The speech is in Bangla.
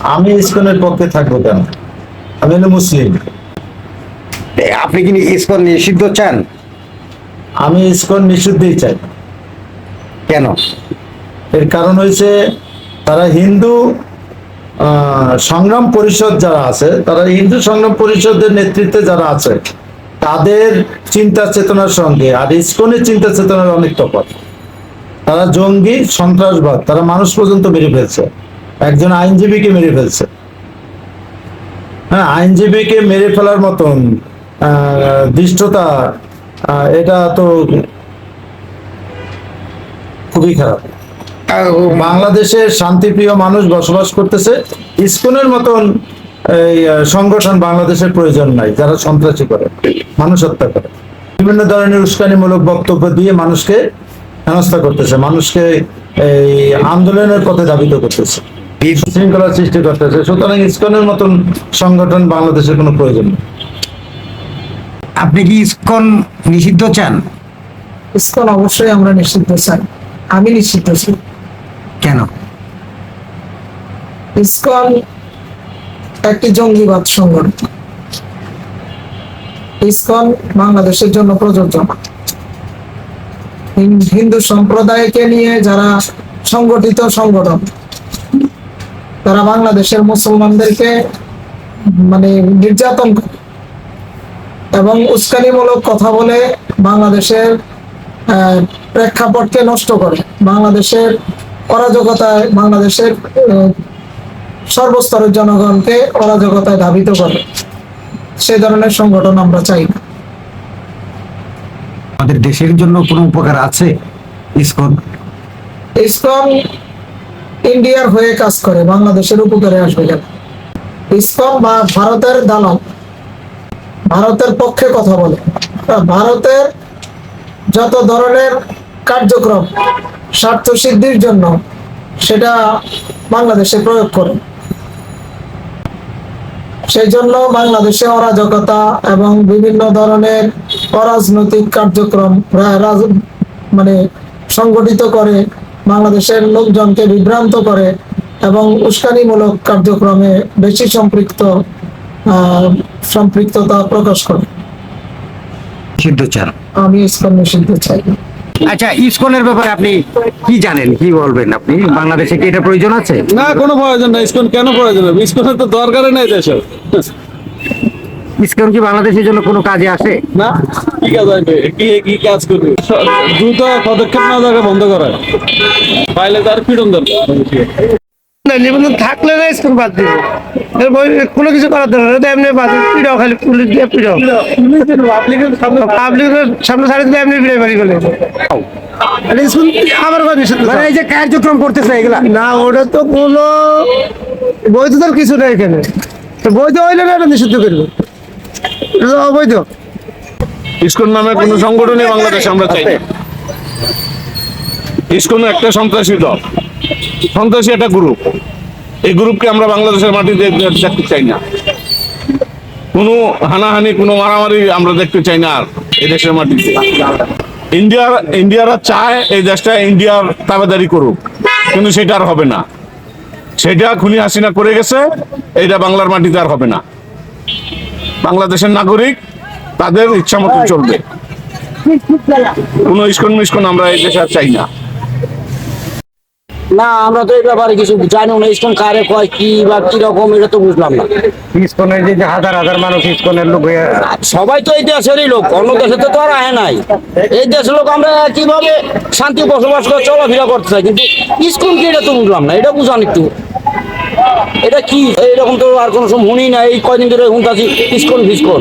আমি ইসকনের পক্ষে থাকব কেন? আমি হলো মুসলিম। আপনি কি ইসকন নিষিদ্ধ চান? আমি ইসকন নিষিদ্ধই চাই। কেন? এর কারণ হয়েছে তারা হিন্দু সংগ্রাম পরিষদ যারা আছে তারা হিন্দু সংগ্রাম পরিষদের নেতৃত্বে যারা আছে তাদের চিন্তা চেতনার সঙ্গে আর ইসকনের চিন্তা চেতনার অনেক তফাৎ। তারা জঙ্গি সন্ত্রাসবাদ তারা মানুষ পর্যন্ত মেরে ফেলছে। একজন আইনজীবীকে মেরে ফেলছে। হ্যাঁ আইনজীবীকে মেরে ফেলার মতন দৃষ্টতা এটা তো খুবই খারাপ। বাংলাদেশে শান্তিপ্রিয় মানুষ বসবাস করতেছে, ইসকনের মতন এই সংগঠন বাংলাদেশের প্রয়োজন নাই, যারা সন্ত্রাসী করে, মানুষ হত্যা করে। বিভিন্ন ধরনের উস্কানিমূলক বক্তব্য দিয়ে মানুষকে হেনস্থা করতেছে, মানুষকে এই আন্দোলনের পথে ধাবিত করতেছে। শৃঙ্খলা সৃষ্টি করতেছে। সুতরাং ইসকনের মতন সংগঠন বাংলাদেশের কোনো প্রয়োজন নেই। আপনি কি ইসকন নিষিদ্ধ চান? ইসকন অবশ্যই আমরা নিষিদ্ধ চাই। আমি নিষিদ্ধ চাই। কেন? ইসকন একটি জঙ্গিবাদ সংগঠন। ইসকন বাংলাদেশের জন্য প্রযোজ্য। হিন্দু সম্প্রদায়কে নিয়ে যারা সংগঠিত সংগঠন তারা বাংলাদেশের মুসলমানদেরকে মানে নির্যাতন করে। এবং উস্কানিমূলক কথা বলে বাংলাদেশের প্রেক্ষাপটকে নষ্ট করে। বাংলাদেশের অরাজকতায় বাংলাদেশের সর্বস্তরের জনগণকে অরাজকতায় ধাবিত করে। সেই ধরনের সংগঠন আমরা চাই না। আমাদের দেশের জন্য কোনো উপকার আছে ইসকন? ইসকন ইন্ডিয়ার হয়ে কাজ করে, বাংলাদেশের উপকারে আসবে কেন? ইসকন বা ভারতের দালাল ভারতের পক্ষে কথা বলে। ভারতের যত ধরনের কার্যক্রম স্বার্থ সিদ্ধির জন্য সেটা বাংলাদেশে প্রয়োগ করে। সেই জন্য বাংলাদেশে অরাজকতা এবং বিভিন্ন ধরনের অরাজনৈতিক কার্যক্রম মানে সংগঠিত করে বাংলাদেশের লোকজনকে বিভ্রান্ত করে এবং উস্কানিমূলক কার্যক্রমে বেশি সম্পৃক্ত সম্পৃক্ততা প্রকাশ করে। আমি ইসকন নিষিদ্ধ চাই। আচ্ছা ইসকনের ব্যাপারে আপনি কি জানেন? কি বলবেন আপনি? বাংলাদেশে কি এটা প্রয়োজন আছে? না কোনো প্রয়োজন নাই। ইসকন কেন প্রয়োজন হবে? ইসকনের তো দরকারই নাই দেশে ইসকন কি বাংলাদেশের জন্য কোনো কাজে আসে? না। কি কাজ আসবে? কি কি কাজ করবে? দ্রুত পদক্ষেপ না দরকার বন্ধ করা। পাইলে তার ফ্রিডম দরকার না নিবন্ধন থাকলে না স্কুল বাদ দিব। এর বই- কোনো কিছু করার দরকার এমনি বাদ পিড়াও খালি পুলিশ দিয়ে পিড়াও। পাবলিকের সামনে ছাড়ে দিলে এমনি পিড়াই বাড়ি গেলে স্কুল আবার মানে এই যে কার্যক্রম করতেছে এগুলা? না ওটা তো কোনো বৈধ তোর কিছু নেই এখানে। তো বৈধ হইলে না এটা নিষিদ্ধ করবে। অবৈধ ইসকন নামে কোনো সংগঠনই বাংলাদেশে আমরা চাই না। ইসকন একটা সন্ত্রাসী দল। সন্ত্রাসী একটা গ্রুপ এই গ্রুপকে আমরা বাংলাদেশের মাটিতে দেখতে চাই না। কোনো হানাহানি কোনো মারামারি আমরা দেখতে চাই না আর এই দেশের মাটিতে। ইন্ডিয়ার ইন্ডিয়ারা চায় এই দেশটা ইন্ডিয়ার তাবেদারি করুক। কিন্তু সেটা আর হবে না। সেটা খুনি হাসিনা করে গেছে এইটা বাংলার মাটিতে আর হবে না। বাংলাদেশের নাগরিক তাদের ইচ্ছা মতো চলবে। কোনো ইস্কন মিস্কন আমরা এই দেশে আর চাই না। না আমরা তো এই ব্যাপারে কিছু জানি না ইসকন কারে কয় কি বা কি রকম এটা তো বুঝলাম না। ইসকনের যে হাজার হাজার মানুষ ইসকনের লোক হয়ে সবাই তো এই দেশেরই লোক অন্য দেশে তো আর আহে নাই। এই দেশের লোক আমরা কীভাবে শান্তি বসবাস করে চলাফেরা করতে চাই? কিন্তু ইসকন কি এটা তো বুঝলাম না এটা বুঝান একটু। এটা কি? এরকম তো আর কোনো সময় শুনি না এই কয়দিন ধরে শুনতেছি ফিসকন ফিসকন।